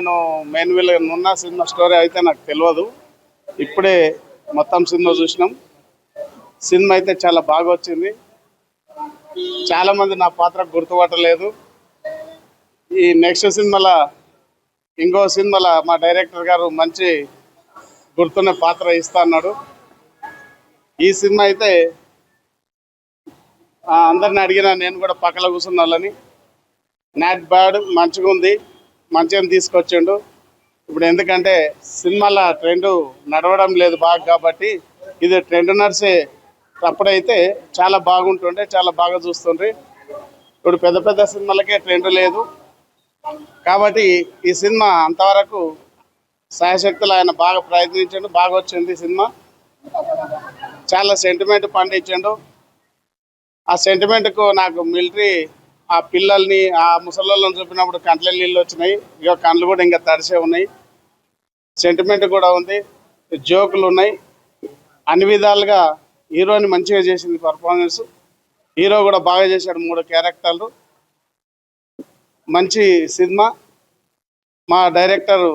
నేను మెయిన్వీల్ ఉన్న cinema story అయితే నాకు తెలియదు ఇప్పుడే మొత్తం సినిమా చూసినాం. సినిమా అయితే చాలా బాగా వచ్చింది. చాలా మంది నా పాత్ర గుర్తుపట్టలేదు. ఈ నెక్స్ట్ సినిమాలో ఇంకో సినిమాలో మా డైరెక్టర్ గారు మంచి గుర్తున్న పాత్ర ఇస్తా అన్నాడు. ఈ సినిమా అయితే అందరిని అడిగిన నేను కూడా పక్కన కూర్చున్న వాళ్ళని నాట్ బ్యాడ్ మంచిగా ఉంది మంచిగా తీసుకొచ్చిండు. ఇప్పుడు ఎందుకంటే సినిమాల ట్రెండ్ నడవడం లేదు బాగా కాబట్టి ఇది ట్రెండ్ నడిచే అప్పుడైతే చాలా బాగుంటుండే చాలా బాగా చూస్తుండ్రి. ఇప్పుడు పెద్ద పెద్ద సినిమాలకే ట్రెండ్ లేదు. కాబట్టి ఈ సినిమా అంతవరకు సాయశక్తులు ఆయన బాగా ప్రయత్నించండు బాగా వచ్చింది ఈ సినిమా. చాలా సెంటిమెంట్ పండించండు. ఆ సెంటిమెంట్కు నాకు మిలిటరీ ఆ పిల్లల్ని ఆ ముసలోళ్ళని చూపినప్పుడు కంట్ల నీళ్ళు వచ్చినాయి. ఇక కళ్ళు కూడా ఇంకా తడిసే ఉన్నాయి. సెంటిమెంట్ కూడా ఉంది. జోకులు ఉన్నాయి. అన్ని విధాలుగా హీరోని మంచిగా చేసింది పర్ఫార్మెన్స్ హీరో కూడా బాగా చేశాడు మూడు క్యారెక్టర్లు మంచి సినిమా. మా డైరెక్టర్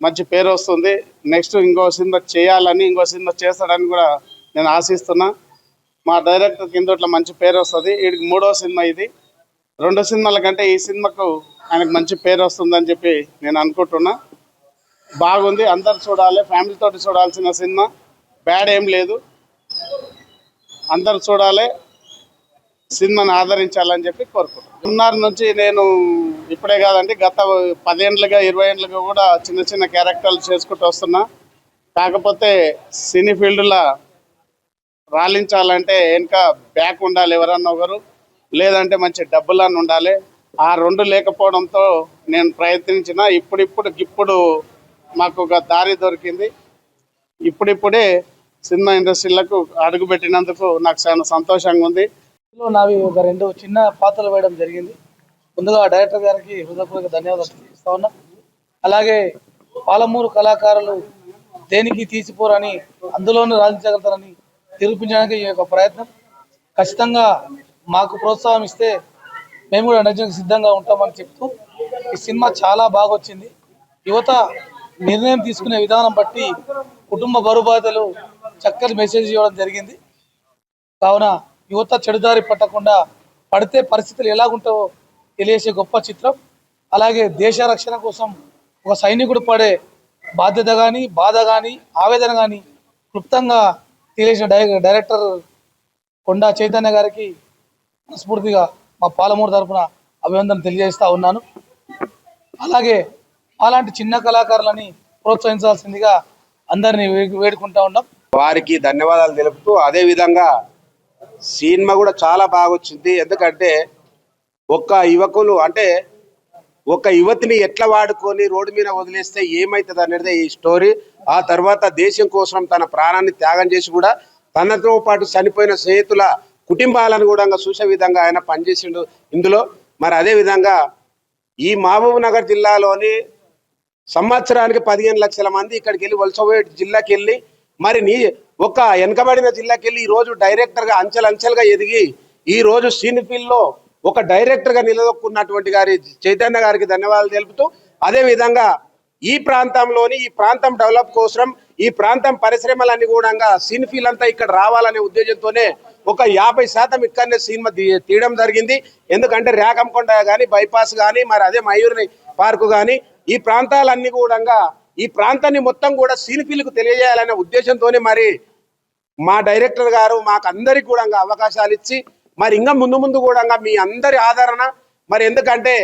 మంచి పేరు వస్తుంది. నెక్స్ట్ ఇంకో సినిమా చేయాలని ఇంకో సినిమా చేస్తాడని కూడా నేను ఆశిస్తున్నా. మా డైరెక్టర్ కింద ఇట్లా మంచి పేరు వస్తుంది. వీడికి మూడో సినిమా ఇది. రెండు సినిమాల కంటే ఈ సినిమాకు ఆయనకు మంచి పేరు వస్తుందని చెప్పి నేను అనుకుంటున్నా. బాగుంది అందరు చూడాలి ఫ్యామిలీతో చూడాల్సిన సినిమా. బ్యాడ్ ఏం లేదు. అందరు చూడాలి సినిమాని ఆదరించాలని చెప్పి కోరుకుంటున్నాను ఉన్నారు నుంచి నేను ఇప్పుడే కాదండి గత పదేండ్లుగా ఇరవై ఏళ్ళుగా కూడా చిన్న చిన్న క్యారెక్టర్లు చేసుకుంటూ వస్తున్నా. కాకపోతే సినీ ఫీల్డ్లో రాలించాలంటే వెనుక బ్యాక్ ఉండాలి ఎవరన్నా ఒకరు. లేదంటే మంచి డబ్బులన్నీ ఉండాలి. ఆ రెండు లేకపోవడంతో నేను ప్రయత్నించిన ఇప్పుడిప్పుడు ఇప్పుడు మాకు ఒక దారి దొరికింది. ఇప్పుడిప్పుడే సినిమా ఇండస్ట్రీలకు అడుగు పెట్టినందుకు నాకు చాలా సంతోషంగా ఉంది. నావి ఒక రెండు చిన్న పాత్రలు వేయడం జరిగింది. ముందుగా డైరెక్టర్ గారికి హృదయపూర్వక ధన్యవాదాలు ఇస్తా ఉన్నా. అలాగే పాలమూరు కళాకారులు దేనికి తీసిపోరని అందులోనూ రాజించగలుగుతారని నిరూపించడానికి ఈ యొక్క ప్రయత్నం. ఖచ్చితంగా మాకు ప్రోత్సాహం ఇస్తే మేము కూడా నచ్చడానికి సిద్ధంగా ఉంటామని చెప్తూ ఈ సినిమా చాలా బాగా వచ్చింది యువత నిర్ణయం తీసుకునే విధానం బట్టి కుటుంబ బరువు బాధ్యతలు చక్కటి మెసేజ్ ఇవ్వడం జరిగింది. కావున యువత చెడుదారి పట్టకుండా పడితే పరిస్థితులు ఎలాగుంటావో తెలియసే గొప్ప చిత్రం. అలాగే దేశ రక్షణ కోసం ఒక సైనికుడు పడే బాధ్యత కానీ బాధ కానీ ఆవేదన కానీ క్లుప్తంగా తెలియసిన డైరెక్టర్ కొండా చైతన్య గారికి మనస్ఫూర్తిగా మా పాలమూరు తరపున అభినందన తెలియజేస్తూ ఉన్నాను. అలాగే అలాంటి చిన్న కళాకారులని ప్రోత్సహించాల్సిందిగా అందరినీ వేడుకుంటా ఉన్నాం. వారికి ధన్యవాదాలు తెలుపుతూ అదే విధంగా సినిమా కూడా చాలా బాగా వచ్చింది ఎందుకంటే ఒక్క యువకులు అంటే ఒక యువతిని ఎట్లా వాడుకొని రోడ్డు మీద వదిలేస్తే ఏమవుతుంది అనేది ఈ స్టోరీ. ఆ తర్వాత దేశం కోసం తన ప్రాణాన్ని త్యాగం చేసి కూడా తనతో పాటు చనిపోయిన స్నేహితుల కుటుంబాలను కూడా చూసే విధంగా ఆయన పనిచేసిండు. ఇందులో మరి అదే విధంగా ఈ మహబూబ్ నగర్ జిల్లాలోని సంవత్సరానికి పదిహేను లక్షల మంది ఇక్కడికి వెళ్ళి వలసపోయే జిల్లాకి వెళ్ళి మరి నీ ఒక వెనకబడిన జిల్లాకి వెళ్ళి ఈ రోజు డైరెక్టర్గా అంచెలంచెలుగా ఎదిగి ఈరోజు సినిఫీల్లో ఒక డైరెక్టర్గా నిలదొక్కున్నటువంటి గారి చైతన్య గారికి ధన్యవాదాలు తెలుపుతూ అదే విధంగా ఈ ప్రాంతంలోని ఈ ప్రాంతం డెవలప్ కోసం ఈ ప్రాంతం పరిశ్రమలన్నీ కూడా సీన్ ఫీల్ అంతా ఇక్కడ రావాలనే ఉద్దేశంతోనే ఒక యాభై శాతం ఇక్కడనే సినిమా తీయడం జరిగింది. ఎందుకంటే రేకంకొండ కానీ బైపాస్ కానీ మరి అదే మయూరి పార్కు కానీ ఈ ప్రాంతాలన్నీ కూడా ఈ ప్రాంతాన్ని మొత్తం కూడా సీన్ తెలియజేయాలనే ఉద్దేశంతోనే మరి మా డైరెక్టర్ గారు మాకు అందరికి కూడా అవకాశాలు ఇచ్చి మరి ఇంకా ముందు ముందు కూడా మీ అందరి ఆదరణ మరి ఎందుకంటే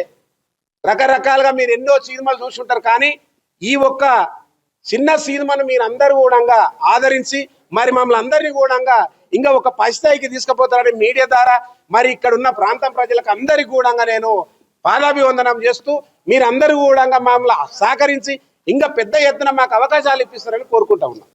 రకరకాలుగా మీరు ఎన్నో సినిమాలు చూసుంటారు కానీ ఈ ఒక్క చిన్న సినిమాను మీరు అందరూ కూడా ఆదరించి మరి మమ్మల్ని అందరినీ కూడా ఇంకా ఒక పై స్థాయికి తీసుకుపోతారని మీడియా ద్వారా మరి ఇక్కడ ఉన్న ప్రాంతం ప్రజలకు అందరికీ కూడా నేను పాదాభివందనం చేస్తూ మీరందరూ కూడా మమ్మల్ని సహకరించి ఇంకా పెద్ద ఎత్తున మాకు అవకాశాలు ఇప్పిస్తారని కోరుకుంటా ఉన్నాం.